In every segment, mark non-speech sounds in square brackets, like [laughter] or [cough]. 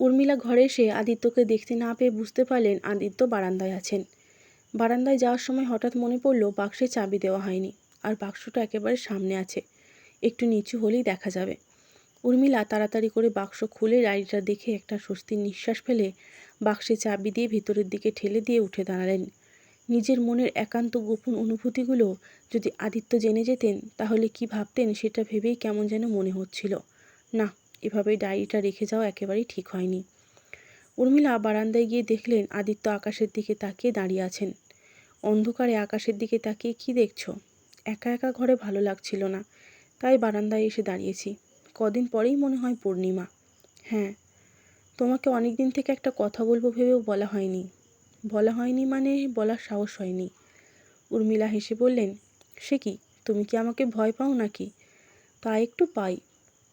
উর্মিলা ঘরে এসে আদিত্যকে দেখতে না পেয়ে বুঝতে পারলেন আদিত্য বারান্দায় আছেন। বারান্দায় যাওয়ার সময় হঠাৎ মনে পড়ল বাক্সে চাবি দেওয়া হয়নি আর বাক্সটা একেবারে সামনে আছে। একটু নিচু হলেই দেখা যাবে। উর্মিলা তাড়াতাড়ি করে বাক্স খুলে ডায়েরিটা দেখে একটা স্বস্তির নিঃশ্বাস ফেলে বাক্সে চাবি দিয়ে ভেতরের দিকে ঠেলে দিয়ে উঠে দাঁড়ালেন। নিজের মনের একান্ত গোপন অনুভূতিগুলো যদি আদিত্য জেনে যেতেন, তাহলে কি ভাবতেন সেটা ভেবেই কেমন যেন মনে হচ্ছিল। না এভাবে ডায়েরিটা রেখে যাওয়া একেবারেই ঠিক হয়নি। উর্মিলা বারান্দায় গিয়ে দেখলেন আদিত্য আকাশের দিকে তাকিয়ে দাঁড়িয়ে আছেন। অন্ধকারে আকাশের দিকে তাকিয়ে কি দেখছ? একা একা ঘরে ভালো লাগছিল না, তাই বারান্দায় এসে দাঁড়িয়েছি। কদিন পরেই মনে হয় পূর্ণিমা। হ্যাঁ তোমাকে অনেক দিন থেকে একটা কথা বলব ভেবেও বলা হয়নি। বলা হয়নি মানে বলার সাহস হয়নি। উর্মিলা হেসে বললেন, সে কি? তুমি কি আমাকে ভয় পাও নাকি? তা একটু পাই।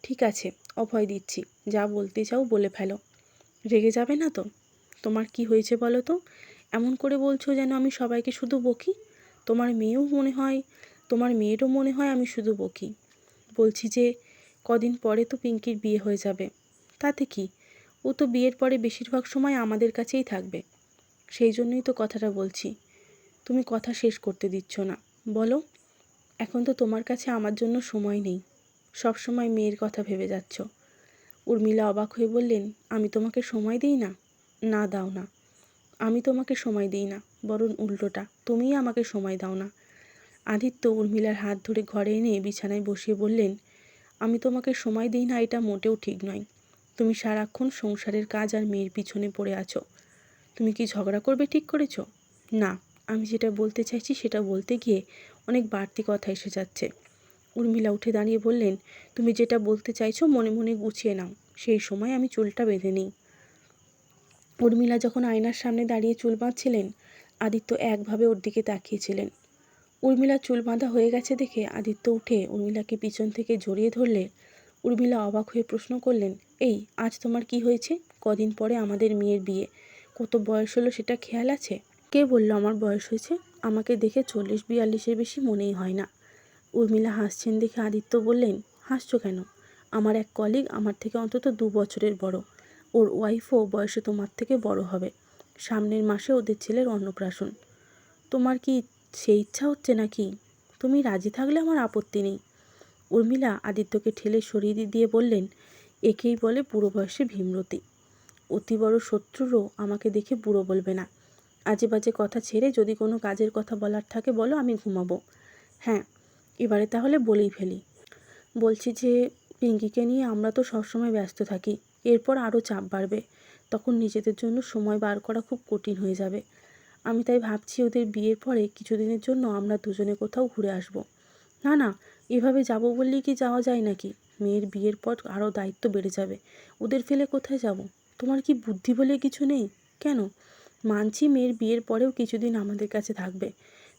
ঠিক আছে, অভয় দিচ্ছি। যা বলতে চাও বলে ফেলো। রেগে যাবে না তো? তোমার কি হয়েছে বলো তো? এমন করে বলছো যেন আমি সবাইকে শুধু বকি? তোমার মেয়েও মনে হয়, তোমার মেয়েরও মনে হয় আমি শুধু বকি। বলছি যে, কদিন পরে তো পিঙ্কির বিয়ে হয়ে যাবে। তাতে কি? ও তো বিয়ের পরে বেশিরভাগ সময় আমাদের কাছেই থাকবে। সেই জন্যই তো কথাটা বলছি। তুমি কথা শেষ করতে দিচ্ছ না। বলো, এখন তো তোমার কাছে আমার জন্য সময় নেই। সব সময় মেয়ের কথা ভেবে যাচ্ছ। উর্মিলা অবাক হয়ে বললেন, আমি তোমাকে সময় দিই না? না, দাও না। আমি তোমাকে সময় দিই না, বরং উল্টোটা, তুমিই আমাকে সময় দাও না। আদিত্য উর্মিলার হাত ধরে ঘরে এনে বিছানায় বসিয়ে বললেন, আমি তোমাকে সময় দিই না, এটা মোটেও ঠিক নয়। তুমি সারাক্ষণ সংসারের কাজ আর মেয়ের পিছনে পড়ে আছো। তুমি কি ঝগড়া করবে ঠিক করেছ? না, আমি যেটা বলতে চাইছি সেটা বলতে গিয়ে অনেক বাড়তি কথা এসে যাচ্ছে। উর্মিলা উঠে দাঁড়িয়ে বললেন, তুমি যেটা বলতে চাইছো মনে মনে গুছিয়ে নাও। সেই সময় আমি চুলটা বেঁধে নিই। উর্মিলা যখন আয়নার সামনে দাঁড়িয়ে চুল বাঁধছিলেন, আদিত্য একভাবে ওর দিকে তাকিয়েছিলেন। উর্মিলা চুল বাঁধা হয়ে গেছে দেখে আদিত্য উঠে উর্মিলাকে পিছন থেকে জড়িয়ে ধরলে। উর্মিলা অবাক হয়ে প্রশ্ন করলেন, এই, আজ তোমার কি হয়েছে? কদিন পরে আমাদের মেয়ের বিয়ে। কত বয়স হলো সেটা খেয়াল আছে? কে বলল আমার বয়স হয়েছে? আমাকে দেখে চল্লিশ বিয়াল্লিশের বেশি মনেই হয় না। উর্মিলা হাসছেন দেখে আদিত্য বললেন, হাসছো কেন? আমার এক কলিগ আমার থেকে অন্তত দু বছরের বড়। ওর ওয়াইফও বয়সে তোমার থেকে বড় হবে। সামনের মাসে ওদের ছেলের অন্নপ্রাশন। তোমার কি সেই ইচ্ছা হচ্ছে নাকি? তুমি রাজি থাকলে আমার আপত্তি নেই। উর্মিলা আদিত্যকে ঠেলে সরিয়ে দিয়ে বললেন, একেই বলে বুড়ো বয়সে ভীমরতি। অতি বড় শত্রুরও আমাকে দেখে বুড়ো বলবে না। আজে বাজে কথা ছেড়ে যদি কোনো কাজের কথা বলার থাকে বলো আমি ঘুমাবো। হ্যাঁ এবারে তাহলে বলেই ফেলি। বলছি যে, পিঙ্কিকে নিয়ে আমরা তো সবসময় ব্যস্ত থাকি, এরপর আরও চাপ বাড়বে। তখন নিজেদের জন্য সময় বার করা খুব কঠিন হয়ে যাবে। আমি তাই ভাবছি ওদের বিয়ের পরে কিছুদিনের জন্য আমরা দুজনে কোথাও ঘুরে আসব। না না, এভাবে যাব বললেই কি যাওয়া যায় নাকি? মেয়ের বিয়ের পর আরও দায়িত্ব বেড়ে যাবে। ওদের ফেলে কোথায় যাব? তোমার কি বুদ্ধি বলে কিছু নেই? কেন? মানছি মেয়ের বিয়ের পরেও কিছুদিন আমাদের কাছে থাকবে।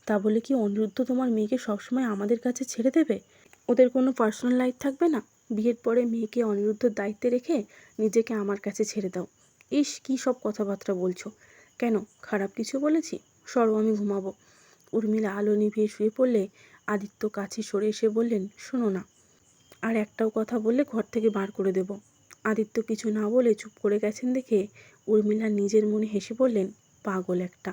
তা বলে কি অনিরুদ্ধ তোমার মেয়েকে সবসময় আমাদের কাছে ছেড়ে দেবে? ওদের কোনো পার্সোনাল লাইফ থাকবে না? বিয়ের পরে মেয়েকে অনিরুদ্ধর দায়িত্বে রেখে নিজেকে আমার কাছে ছেড়ে দাও। ইস, কী সব কথাবার্তা বলছো? কেন, খারাপ কিছু বলেছি? সরো, আমি ঘুমাবো। উর্মিলা আলো নিভিয়ে শুয়ে পড়লে আদিত্য কাছে সরে এসে বললেন, শোনো না। আর একটাও কথা বললে ঘর থেকে বার করে দেব। আদিত্য কিছু না বলে চুপ করে গেছেন দেখে উর্মিলা নিজের মনে হেসে বললেন, পাগল একটা।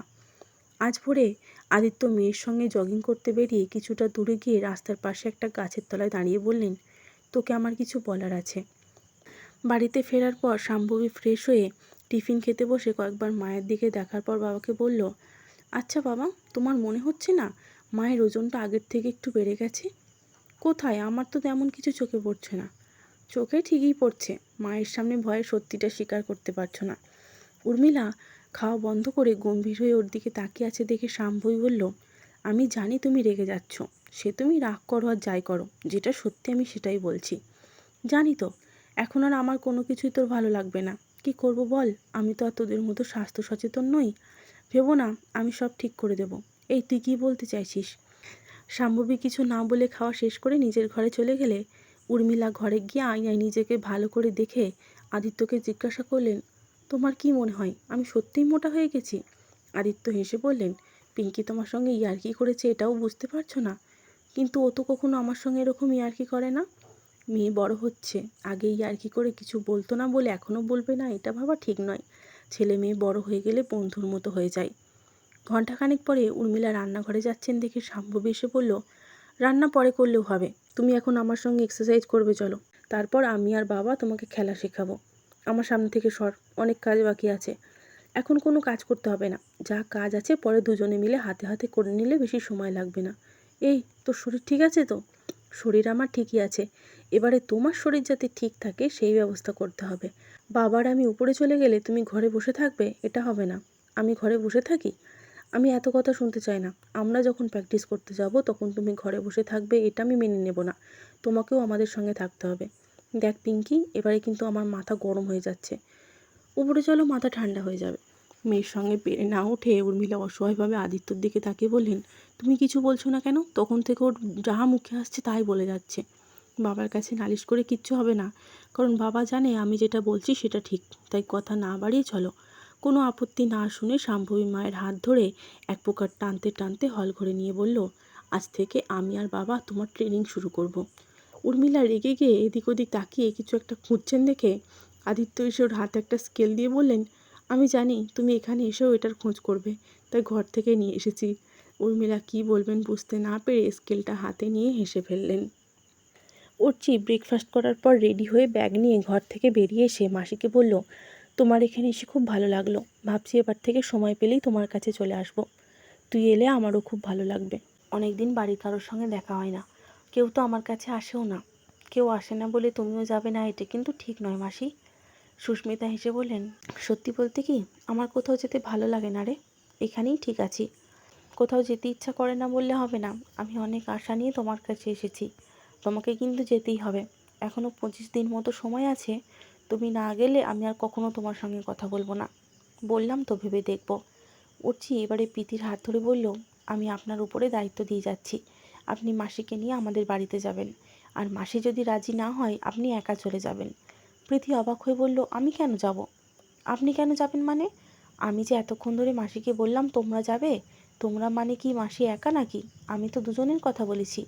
আজ ভোরে আদিত্য মেয়ের সঙ্গে জগিং করতে বেরিয়ে কিছুটা দূরে গিয়ে রাস্তার পাশে একটা গাছের তলায় দাঁড়িয়ে বললেন, তোকে আমার কিছু বলার আছে। বাড়িতে ফেরার পর শাম্ভবী ফ্রেশ হয়ে টিফিন খেতে বসে কয়েকবার মায়ের দিকে দেখার পর বাবাকে বলল আচ্ছা বাবা, তোমার মনে হচ্ছে না মায়ের ওজনটা আগের থেকে একটু বেড়ে গেছে? কোথায়? আমার তো তেমন কিছু চোখে পড়ছে না। চোখে ঠিকই পড়ছে। মায়ের সামনে ভয়ে সত্যিটা স্বীকার করতে পারছ না। উর্মিলা খাওয়া বন্ধ করে গম্ভীর হয়ে ওর দিকে তাকিয়ে আছে দেখে শাম্ভবী বলল, আমি জানি তুমি রেগে যাচ্ছ, সে তুমি রাগ করো আর যাই করো, যেটা সত্যি আমি সেটাই বলছি। জানি তো, এখন আর আমার কোনো কিছুই তোর ভালো লাগবে না। কি করব বল, আমি তো আর তোদের মতো স্বাস্থ্য সচেতন নই। ভেবো না, আমি সব ঠিক করে দেব। এই, তুই কী বলতে চাইছিস? শাম্ভবী কিছু না বলে খাওয়া শেষ করে নিজের ঘরে চলে গেলে, উর্মিলা ঘরে গিয়ে আয়নায় নিজেকে ভালো করে দেখে আদিত্যকে জিজ্ঞাসা করলেন তোমার কি মনে হয়? আমি সত্যিই মোটা হয়ে গেছি? আদিত্য হেসে বললেন, পিঙ্কি তোমার সঙ্গে ইয়ার্কি করেছে, এটাও বুঝতে পারছ না? কিন্তু ও তো কখনো আমার সঙ্গে এরকম ইয়ার্কি করে না। মেয়ে বড় হচ্ছে আগেই ইয়ার্কি করে কিছু বলতো না বলে এখনও বলবে না, এটা ভাবা ঠিক নয়। ছেলে মেয়ে বড় হয়ে গেলে বন্ধুর মতো হয়ে যায়। ঘণ্টাখানেক পরে উর্মিলা রান্নাঘরে যাচ্ছেন দেখে শাম্ভবী এসে বলল, রান্না পরে করলেও হবে। তুমি এখন আমার সঙ্গে এক্সারসাইজ করবে, চলো। তারপর আমি আর বাবা তোমাকে খেলা শেখাবো। আমার সামনে থেকে সর, অনেক কাজ বাকি আছে। এখন কোনো কাজ করতে হবে না। যা কাজ আছে পরে দুজনে মিলে হাতে হাতে করে নিলে বেশি সময় লাগবে না। এই, তোর শরীর ঠিক আছে তো? শরীর আমার ঠিকই আছে। এবারে তোমার শরীর যাতে ঠিক থাকে সেই ব্যবস্থা করতে হবে। বাবার আমি উপরে চলে গেলে তুমি ঘরে বসে থাকবে, এটা হবে না। আমি ঘরে বসে থাকি? আমি এত কথা শুনতে চাই না। আমরা যখন প্র্যাকটিস করতে যাব, তখন তুমি ঘরে বসে থাকবে, এটা আমি মেনে নেব না। তোমাকেও আমাদের সঙ্গে থাকতে হবে। দেখ পিঙ্কি, এবারে কিন্তু আমার মাথা গরম হয়ে যাচ্ছে। উপরে চলো, মাথা ঠান্ডা হয়ে যাবে। মেয়ের সঙ্গে পেরে না উঠে উর্মিলা অসহায়ভাবে আদিত্যর দিকে তাকিয়ে বললেন, তুমি কিছু বলছো না কেন? তখন থেকে ওর যাহা মুখে আসছে তাই বলে যাচ্ছে। বাবার কাছে নালিশ করে কিচ্ছু হবে না। কারণ বাবা জানে আমি যেটা বলছি সেটা ঠিক। তাই কথা না বাড়িয়ে চলো। কোনো আপত্তি না শুনে শাম্ভবী মায়ের হাত ধরে এক প্রকার টানতে টানতে হল ঘরে নিয়ে বলল, আজ থেকে আমি আর বাবা তোমার ট্রেনিং শুরু করব। উর্মিলা রেগে গিয়ে এদিক ওদিক তাকিয়ে কিছু একটা খুঁজছেন দেখে আদিত্য এসে ওর হাতে একটা স্কেল দিয়ে বললেন, আমি জানি তুমি এখানে এসেও এটার খোঁজ করবে, তাই ঘর থেকে নিয়ে এসেছি। উর্মিলা কী বলবেন বুঝতে না পেরে স্কেলটা হাতে নিয়ে হেসে ফেললেন। উঠছি ব্রেকফাস্ট করার পর রেডি হয়ে ব্যাগ নিয়ে ঘর থেকে বেরিয়ে এসে মাসিকে বলল, তোমার এখানে এসে খুব ভালো লাগল। ভাবছি এবার থেকে সময় পেলেই তোমার কাছে চলে আসব। তুই এলে আমারও খুব ভালো লাগবে। অনেক দিন বাড়ির কারোর সঙ্গে দেখা হয় না। কেউ তো আমার কাছে আসেও না। কেউ আসে না বলে তুমিও যাবে না, এটা কিন্তু ঠিক নয় মাসি। সুস্মিতা হেসে বললেন, সত্যি বলতে কি, আমার কোথাও যেতে ভালো লাগে না রে। এখানেই ঠিক আছি। কোথাও যেতে ইচ্ছা করে না বললে হবে না। আমি অনেক আশা নিয়ে তোমার কাছে এসেছি। তোমাকে কিন্তু যেতেই হবে। এখনও পঁচিশ দিন মতো সময় আছে। তুমি না গেলে আমি আর কখনো তোমার সঙ্গে কথা বলব না। বললাম তো ভেবে দেখব। উঠছি এবারে পিতির হাত ধরে বলল, আমি আপনার উপরে দায়িত্ব দিয়ে যাচ্ছি। আপনি মাসিকে নিয়ে আমাদের বাড়িতে যাবেন। আর মাসি যদি রাজি না হয়, আপনি একা চলে যাবেন। প্রীতি অবাক হয়ে বলল, আমি কেন যাব? আপনি কেন যাবেন মানে? আমি যে এতক্ষণ ধরে মাসিকে বললাম, তোমরা যাবে? তোমরা মানে কি মাসি একা নাকি? আমি তো দুজনের কথা বলেছি।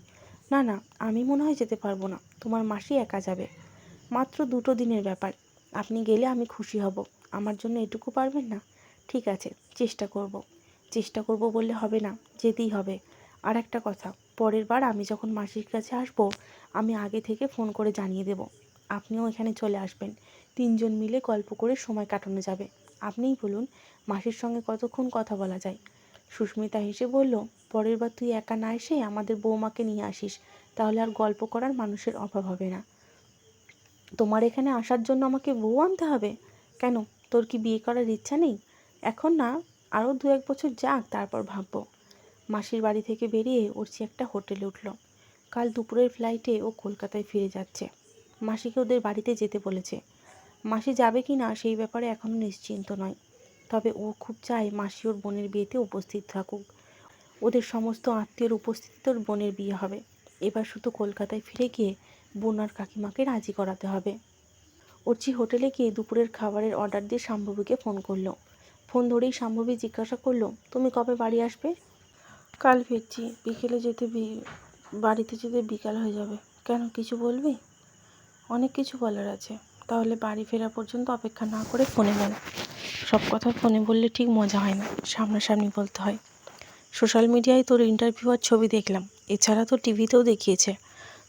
না না, আমি মনে হয় যেতে পারব না। তোমার মাসি একা যাবে। মাত্র দুটো দিনের ব্যাপার। আপনি গেলে আমি খুশি হব। আমার জন্য এটুকু পারবেন না? ঠিক আছে, চেষ্টা করব। চেষ্টা করব বললে হবে না, যেতেই হবে। আর একটা কথা পরের বার আমি যখন মাসির কাছে আসব, আমি আগে থেকে ফোন করে জানিয়ে দেব। আপনিও এখানে চলে আসবেন। তিনজন মিলে গল্প করে সময় কাটানো যাবে। আপনিই বলুন, মাসির সঙ্গে কতক্ষণ কথা বলা যায়? সুস্মিতা হেসে বলল, পরের বার তুই একা না এসে আমাদের বৌমাকে নিয়ে আসিস, তাহলে আর গল্প করার মানুষের অভাব হবে না। তোমার এখানে আসার জন্য আমাকে বউ আনতে হবে? কেন? তোর কি বিয়ে করার ইচ্ছা নেই? এখন না আরও দু এক বছর যাক, তারপর ভাববো। মাসির বাড়ি থেকে বেরিয়ে ওরছি একটা হোটেলে উঠল। কাল দুপুরের ফ্লাইটে ও কলকাতায় ফিরে যাচ্ছে। মাসিকে ওদের বাড়িতে যেতে বলেছে। মাসি যাবে কি না সেই ব্যাপারে এখনও নিশ্চিন্ত নয়। তবে ও খুব চায় মাসি ওর বোনের বিয়েতে উপস্থিত থাকুক। ওদের সমস্ত আত্মীয়র উপস্থিতিতে ওর বোনের বিয়ে হবে। এবার শুধু কলকাতায় ফিরে গিয়ে বোন আর কাকিমাকে রাজি করাতে হবে। অর্চি হোটেলে গিয়ে দুপুরের খাবারের অর্ডার দিয়ে শাম্ভবীকে ফোন করল। ফোন ধরেই শাম্ভবী জিজ্ঞাসা করল, তুমি কবে বাড়ি আসবে? কাল ফিরছি, বিকেলে যেতে বাড়িতে যেতে বিকাল হয়ে যাবে। কেন, কিছু বলবি? অনেক কিছু বলার আছে। তাহলে বাড়ি ফেরা পর্যন্ত অপেক্ষা না করে ফোনে বল। সব কথা ফোনে বললে ঠিক মজা হয় না, সামনাসামনি বলতে হয়। সোশ্যাল মিডিয়ায় তোর ইন্টারভিউ আর ছবি দেখলাম। এছাড়া তো টিভিতেও দেখিয়েছে।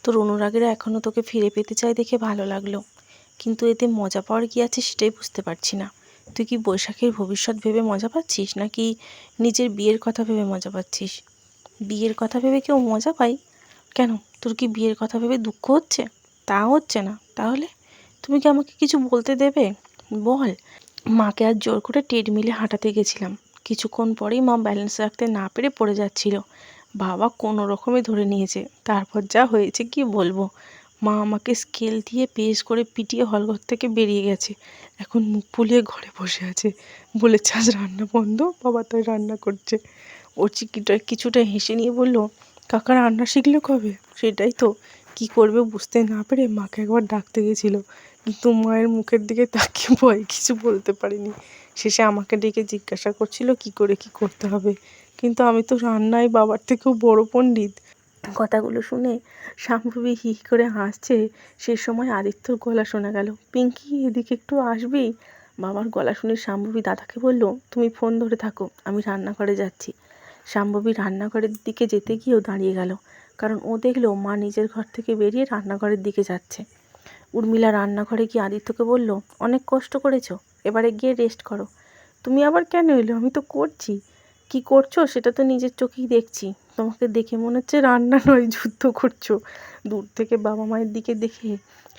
তোর অনুরাগীরা এখনও তোকে ফিরে পেতে চায় দেখে ভালো লাগল। কিন্তু এতে মজা পাওয়ার কী আছে সেটাই বুঝতে পারছি না। তুই কি বৈশাখের ভবিষ্যৎ ভেবে মজা পাচ্ছিস? নাকি নিজের বিয়ের কথা ভেবে মজা পাচ্ছিস? বিয়ের কথা ভেবে কেউ মজা পাই কেন? তোর কি বিয়ের কথা ভেবে দুঃখ হচ্ছে? তা হচ্ছে না। তাহলে তুমি কি আমাকে কিছু বলতে দেবে? বল। মাকে আর জোর করে ট্রেডমিলে হাঁটাতে গেছিলাম। কিছুক্ষণ পরেই মা ব্যালেন্স রাখতে না পেরে পড়ে যাচ্ছিল। বাবা কোনো রকমে ধরে নিয়েছে। তারপর যা হয়েছে কি বলব? মা আমাকে স্কেল দিয়ে পেশ করে পিটিয়ে হলঘর থেকে বেরিয়ে গেছে। এখন মুখ ফুলিয়ে ঘরে বসে আছে। বলেছে, আজ রান্না বন্ধ, বাবা তাই রান্না করছে। ওর চিকিটা, কিছুটা হেসে নিয়ে বলল, কাকা, রান্না শিখলো কবে? সেটাই তো, কি করবে বুঝতে না পেরে মাকে একবার ডাকতে গেছিল। কিন্তু মায়ের মুখের দিকে তাকিয়ে [laughs] ভয় কিছু বলতে পারিনি। শেষে আমাকে ডেকে জিজ্ঞাসা করছিল, কি করে কি করতে হবে? কিন্তু আমি তো রান্নায় বাবার থেকেও বড় পণ্ডিত। কথাগুলো শুনে শাম্ভবী হি হি করে হাসছে। সে সময় আদিত্যর গলা শোনা গেল। পিঙ্কি, এদিকে একটু আসবি? বাবার গলা শুনে শাম্ভবী দাদাকে বলল, তুমি ফোন ধরে থাকো, আমি রান্নাঘরে যাচ্ছি। শাম্ভবী রান্নাঘরের দিকে যেতে গিয়েও দাঁড়িয়ে গেল, কারণ ও দেখল মা নিজের ঘর থেকে বেরিয়ে রান্নাঘরের দিকে যাচ্ছে। উর্মিলা রান্নাঘরে গিয়ে আদিত্যকে বলল, অনেক কষ্ট করেছ, এবারে গিয়ে রেস্ট করো। তুমি আবার কেন এলো? আমি তো করছি। কি করছ সেটা তো নিজের চোখেই দেখছি। তোমাকে দেখে মনে হচ্ছে রান্না নয়, যুদ্ধ করছ। দূর থেকে বাবা মায়ের দিকে দেখে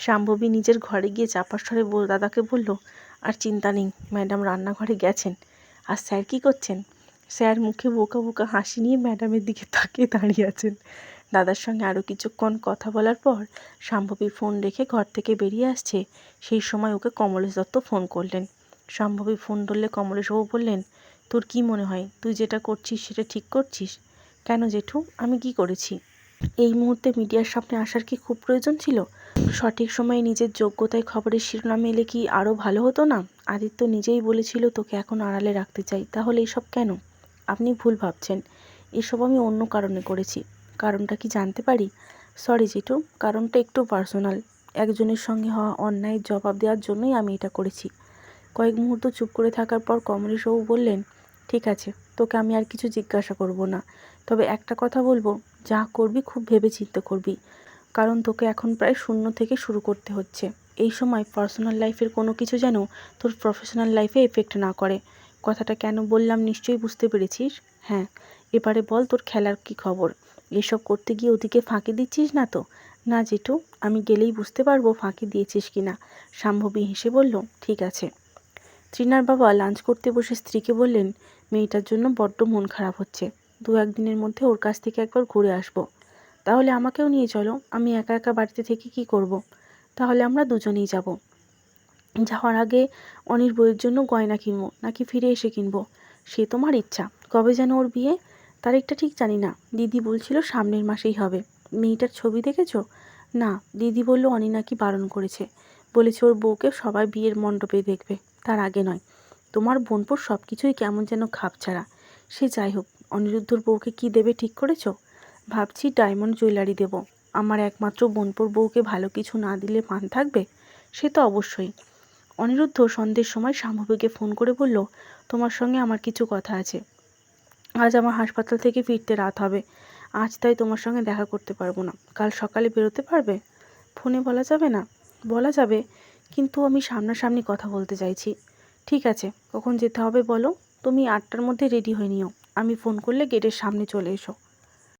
শাম্ভবী নিজের ঘরে গিয়ে চাপার স্বরে দাদাকে বলল, আর চিন্তা নেই, ম্যাডাম রান্নাঘরে গেছেন। আর স্যার কী করছেন? স্যার মুখে বোকা বোকা হাসি নিয়ে ম্যাডামের দিকে তাকিয়ে দাঁড়িয়ে আছেন। দাদার সঙ্গে আরও কিছুক্ষণ কথা বলার পর শাম্ভবী ফোন রেখে ঘর থেকে বেরিয়ে আসছে। সেই সময় ওকে কমলেশ দত্ত ফোন করলেন। শাম্ভবী ফোন ধরলে কমলেশবাবু বললেন তোর কি মনে হয়? তুই যেটা করছিস সেটা ঠিক করছিস? কেন জেঠু? আমি কি করেছি? এই মুহূর্তে মিডিয়ার সামনে আসার কি খুব প্রয়োজন ছিল? সঠিক সময়ে নিজের যোগ্যতায় খবরের শিরোনামে এলে কি আরও ভালো হতো না? আদিত্য নিজেই বলেছিল, তোকে এখন আড়ালে রাখতে চাই। তাহলে এসব কেন? আপনি ভুল ভাবছেন। এসব আমি অন্য কারণে করেছি। কারণটা কি জানতে পারি? সরি জেঠু, কারণটা একটু পার্সোনাল। একজনের সঙ্গে হওয়া অন্যায়ের জবাব দেওয়ার জন্যই আমি এটা করেছি। কয়েক মুহূর্ত চুপ করে থাকার পর কমলেশবাবু বললেন ঠিক আছে, তোকে আমি আর কিছু জিজ্ঞাসা করব না। তবে একটা কথা বলব, যা করবি খুব ভেবে চিন্তে করবি। কারণ তোকে এখন প্রায় শূন্য থেকে শুরু করতে হচ্ছে। এই সময় পার্সোনাল লাইফের কোনো কিছু যেন তোর প্রফেশনাল লাইফে এফেক্ট না করে। কথাটা কেন বললাম নিশ্চয়ই বুঝতে পেরেছিস? হ্যাঁ এবারে বল তোর খেলার কি খবর? এসব করতে গিয়ে ওদিকে ফাঁকি দিচ্ছিস না তো? না জেঠু, আমি গেলেই বুঝতে পারব ফাঁকি দিয়েছিস কি না। শাম্ভবী হেসে বলল, ঠিক আছে। তৃণার বাবা লাঞ্চ করতে বসে স্ত্রীকে বললেন মেয়েটার জন্য বড্ড মন খারাপ হচ্ছে। দু একদিনের মধ্যে ওর কাছ থেকে একবার ঘুরে আসব। তাহলে আমাকেও নিয়ে চলো, আমি একা একা বাড়িতে থেকে কি করব। তাহলে আমরা দুজনেই যাব। যাওয়ার আগে অনির বইয়ের জন্য গয়না কিনবো, নাকি ফিরে এসে কিনবো? সে তোমার ইচ্ছা। কবে যেন ওর বিয়ে? তারিখটা ঠিক জানি না। দিদি বলছিল সামনের মাসেই হবে। মেয়েটার ছবি দেখেছ? না, দিদি বলল অনি নাকি বারণ করেছে। বলেছে ওর বউকে সবাই বিয়ের মণ্ডপে দেখবে। তার আগে নয়। তোমার বোনপোর সব কিছুই কেমন যেন খাপছাড়া। সে যাই হোক অনিরুদ্ধর বউকে কি দেবে ঠিক করেছ? ভাবছি ডায়মন্ড জুয়েলারি দেব। আমার একমাত্র বোনপোর বউকে ভালো কিছু না দিলে মান থাকবে? সে তো অবশ্যই। অনিরুদ্ধ সন্ধ্যের সময় শাম্ভবীকে ফোন করে বলল, তোমার সঙ্গে আমার কিছু কথা আছে। আজ আমার হাসপাতাল থেকে ফিরতে রাত হবে। আজ তাই তোমার সঙ্গে দেখা করতে পারব না। কাল সকালে বেরোতে পারবে? ফোনে বলা যাবে না? বলা যাবে, কিন্তু আমি সামনাসামনি কথা বলতে চাইছি। ঠিক আছে, কখন যেতে হবে বলো? তুমি আটটার মধ্যে রেডি হয়ে নিও। আমি ফোন করলে গেটের সামনে চলে এসো।